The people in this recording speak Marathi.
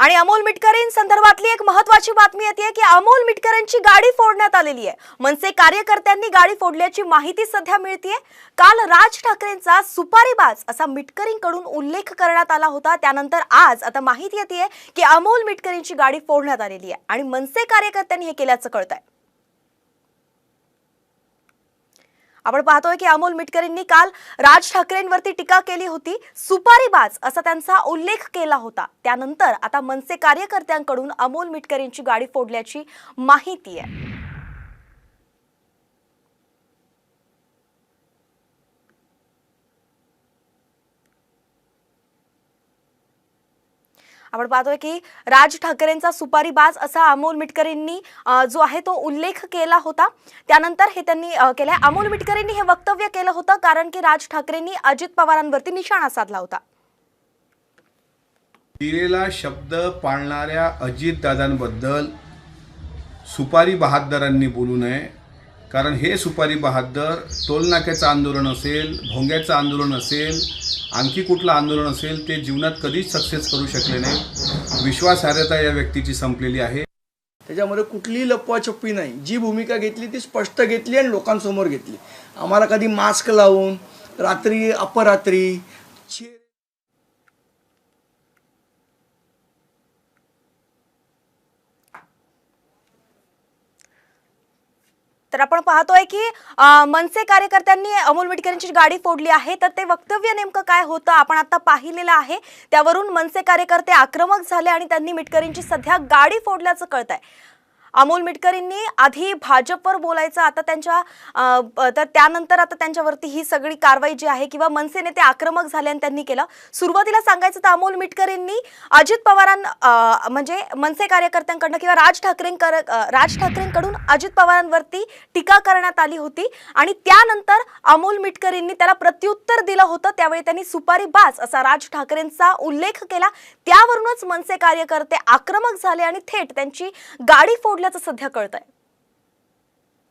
आणि अमोल मिटकरीं संदर्भातली एक महत्वाची बातमी येते की अमोल मिटकरींची गाडी फोडण्यात आलेली आहे. मनसे कार्यकर्त्यांनी गाडी फोडल्याची माहिती सध्या मिळतीये. काल राज ठाकरेंचा सुपारीबाज असा मिटकरींकडून उल्लेख करण्यात आला होता. त्यानंतर आज आता माहिती येते की अमोल मिटकरींची गाडी फोडण्यात आलेली आहे. आणि मनसे कार्यकर्त्यांनी हे केल्याचं कळत आहे आपण पाहतोय की अमोल मिटकरींनी काल राज ठाकरेंवरती टीका केली होती सुपारीबाज असा त्यांचा उल्लेख केला होता. त्यानंतर आता मनसे कार्यकर्त्यांकडून अमोल मिटकरींची गाडी फोडल्याची माहिती आहे. आपण पाहतोय की राज ठाकरेंचा सुपारीबाज असा अमोल मिटकरींनी जो आहे तो उल्लेख केला होता. त्यानंतर हे त्यांनी केलं केलंय. अमोल मिटकरींनी हे वक्तव्य केलं होतं कारण की राज ठाकरेंनी अजित पवारांवरती निशाणा साधला होता. दिलेला शब्द पाळणाऱ्या अजितदादांबद्दल सुपारी बहादरांनी बोलू नये. कारण हे सुपारी बहादर टोलनाक्याचं आंदोलन असेल भोंग्याचं आंदोलन असेल आणखी कुठलं आंदोलन असेल ते जीवनात कधीच सक्सेस करू शकले नाही. विश्वासार्हता या व्यक्तीची संपलेली आहे. त्याच्यामध्ये कुठलीही लपवाछपी नाही. जी भूमिका घेतली ती स्पष्ट घेतली आणि लोकांसमोर घेतली. आम्हाला कधी मास्क लावून रात्री अपरात्री तर आपण पाहतोय की मनसे कार्यकर्त्यांनी अमोल मिटकरींची गाडी फोडली आहे. तर ते वक्तव्य नेमकं काय होतं आपण आता पाहिलेलं आहे. त्यावरून मनसे कार्यकर्ते आक्रमक झाले आणि त्यांनी मिटकरींची सध्या गाडी फोडल्याचं कळत आहे अमोल मिटकरींनी आधी भाजपवर बोलायचं आता त्यांच्या तर त्यानंतर आता त्यांच्यावरती ही सगळी कारवाई जी आहे किंवा मनसे नेते आक्रमक झाले आणि त्यांनी केलं. सुरुवातीला सांगायचं तर अमोल मिटकरींनी अजित पवारां म्हणजे मनसे कार्यकर्त्यांकडनं किंवा राज ठाकरेंकर राज ठाकरेंकडून अजित पवारांवरती टीका करण्यात आली होती आणि त्यानंतर अमोल मिटकरींनी त्याला प्रत्युत्तर दिलं होतं. त्यावेळी त्यांनी सुपारी बाज असा राज ठाकरेंचा उल्लेख केला. त्यावरूनच मनसे कार्यकर्ते आक्रमक झाले आणि थेट त्यांची गाडी फोडल्याचं सध्या कळत आहे